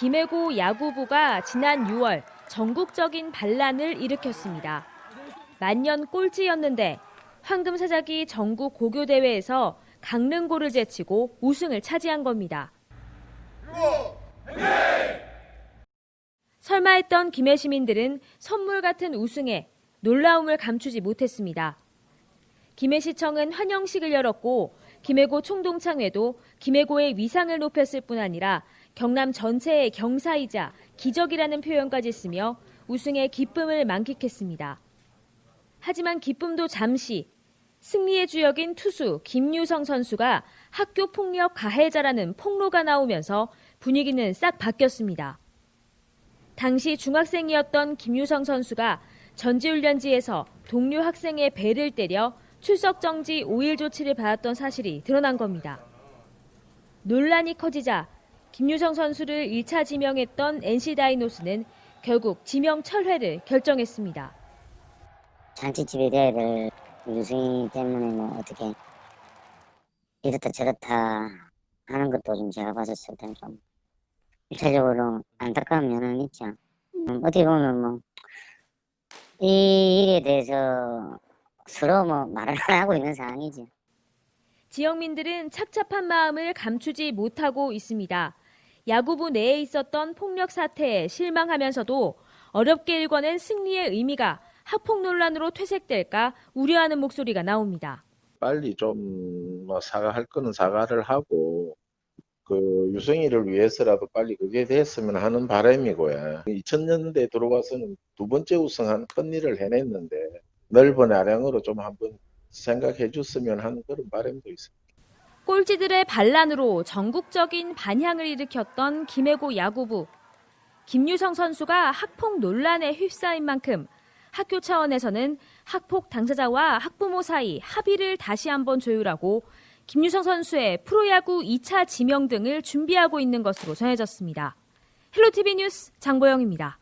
김해고 야구부가 지난 6월 전국적인 반란을 일으켰습니다. 만년 꼴찌였는데 황금사자기 전국 고교대회에서 강릉고를 제치고 우승을 차지한 겁니다. 설마 했던 김해 시민들은 선물 같은 우승에 놀라움을 감추지 못했습니다. 김해시청은 환영식을 열었고 김해고 총동창회도 김해고의 위상을 높였을 뿐 아니라 경남 전체의 경사이자 기적이라는 표현까지 쓰며 우승의 기쁨을 만끽했습니다. 하지만 기쁨도 잠시 승리의 주역인 투수 김유성 선수가 학교 폭력 가해자라는 폭로가 나오면서 분위기는 싹 바뀌었습니다. 당시 중학생이었던 김유성 선수가 전지훈련지에서 동료 학생의 배를 때려 출석 정지 5일 조치를 받았던 사실이 드러난 겁니다. 논란이 커지자 김유성 선수를 1차 지명했던 NC 다이노스는 결국 지명 철회를 결정했습니다. 잔치집에 대회를 유승희 때문에 뭐 어떻게 이렇다 저렇다 하는 것도 좀 제가 봤었을 때는 좀 일차적으로 안타까운 면은 있죠. 음, 어떻게 보면 뭐 이 일에 대해서 서로 뭐 말을 안 하고 있는 상황이죠. 지역민들은 착잡한 마음을 감추지 못하고 있습니다. 야구부 내에 있었던 폭력 사태에 실망하면서도 어렵게 일궈낸 승리의 의미가 학폭 논란으로 퇴색될까 우려하는 목소리가 나옵니다. 빨리 좀뭐 사과할 거는 사과를 하고 그 유승희를 위해서라도 빨리 그게 됐으면 하는 바람이고요. 2000년대 들어와서는 두 번째 우승한 큰 일을 해냈는데 넓은 아량으로 좀 한번 생각해 줬으면 하는 그런 바람도 있습니다. 꼴찌들의 반란으로 전국적인 반향을 일으켰던 김해고 야구부. 김유성 선수가 학폭 논란에 휩싸인 만큼 학교 차원에서는 학폭 당사자와 학부모 사이 합의를 다시 한번 조율하고 김유성 선수의 프로야구 2차 지명 등을 준비하고 있는 것으로 전해졌습니다. 헬로티비 뉴스 장보영입니다.